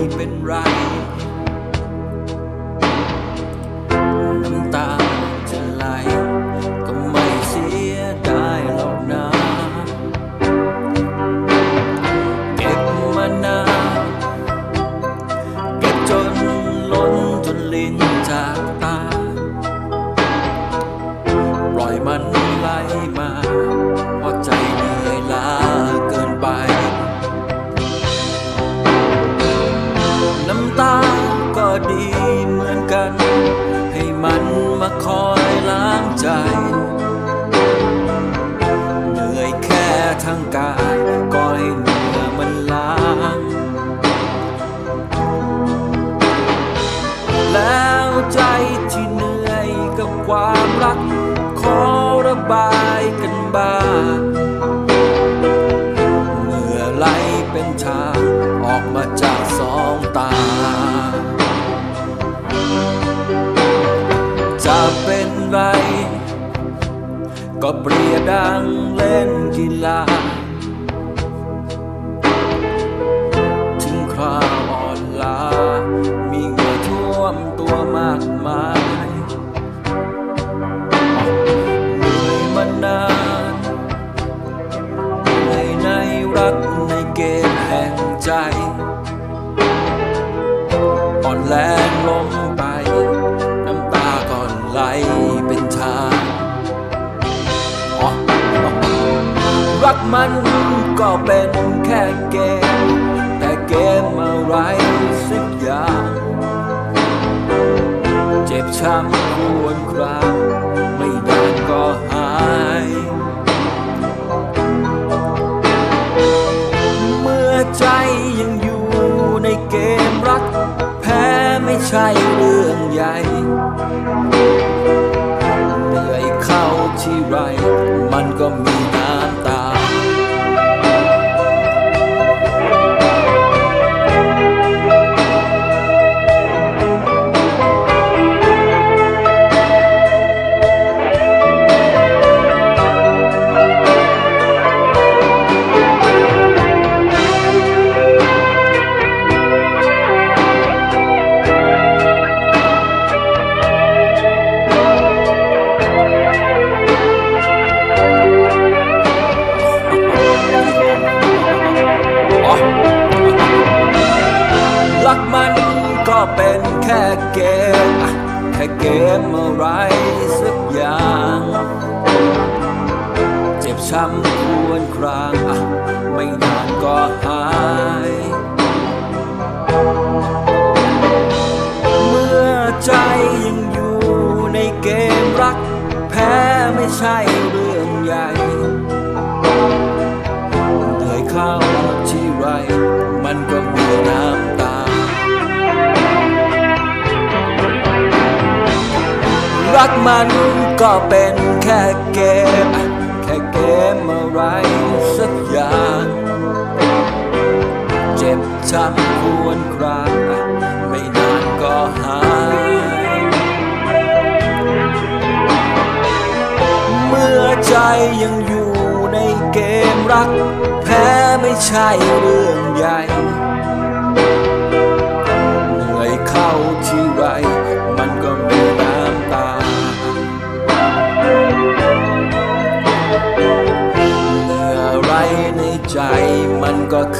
น้ำตาจะไหลก็ไม่เสียดายหรอกนะ เก็บมานานเก็บจนล้นจนลินจากตา ปล่อยมันไหลมา ดีเหมือนกัน ให้มันมาคอยล้างใจ เหนื่อยแค่ทั้งกายก็ให้เหนื่อยมันล้าง แล้วใจที่เหนื่อยกับความรัก ขอระบายกันบ้างเหงื่อไหลเป็นทางออกมาจาก ไร ก็เปรียบดังเล่นกีฬา มันก็เป็นแค่เกม แต่เกมอะไรสักอย่าง เจ็บช้ำควรครางไม่นานก็หายเมื่อใจยังอยู่ในเกมรัก แพ้ไม่ใช่เรื่องใหญ่เหนื่อยเข้าที่ไร เกมอะไรสักอย่าง เจ็บช้ำควรครางอะไม่นานก็หายเมื่อใจยังอยู่ในเกมรัก แพ้ไม่ใช่เรื่องใหญ่เหนื่อยเข้าที่ไร มันก็มีน้ำ รักมันก็เป็นแค่เกม แค่เกมอะไรสักอย่าง เจ็บช้ำควรครางไม่นานก็หายเมื่อใจยังอยู่ในเกมรัก แพ้ไม่ใช่เรื่องใหญ่ เหนื่อยเข้าที ใจมันก็คือ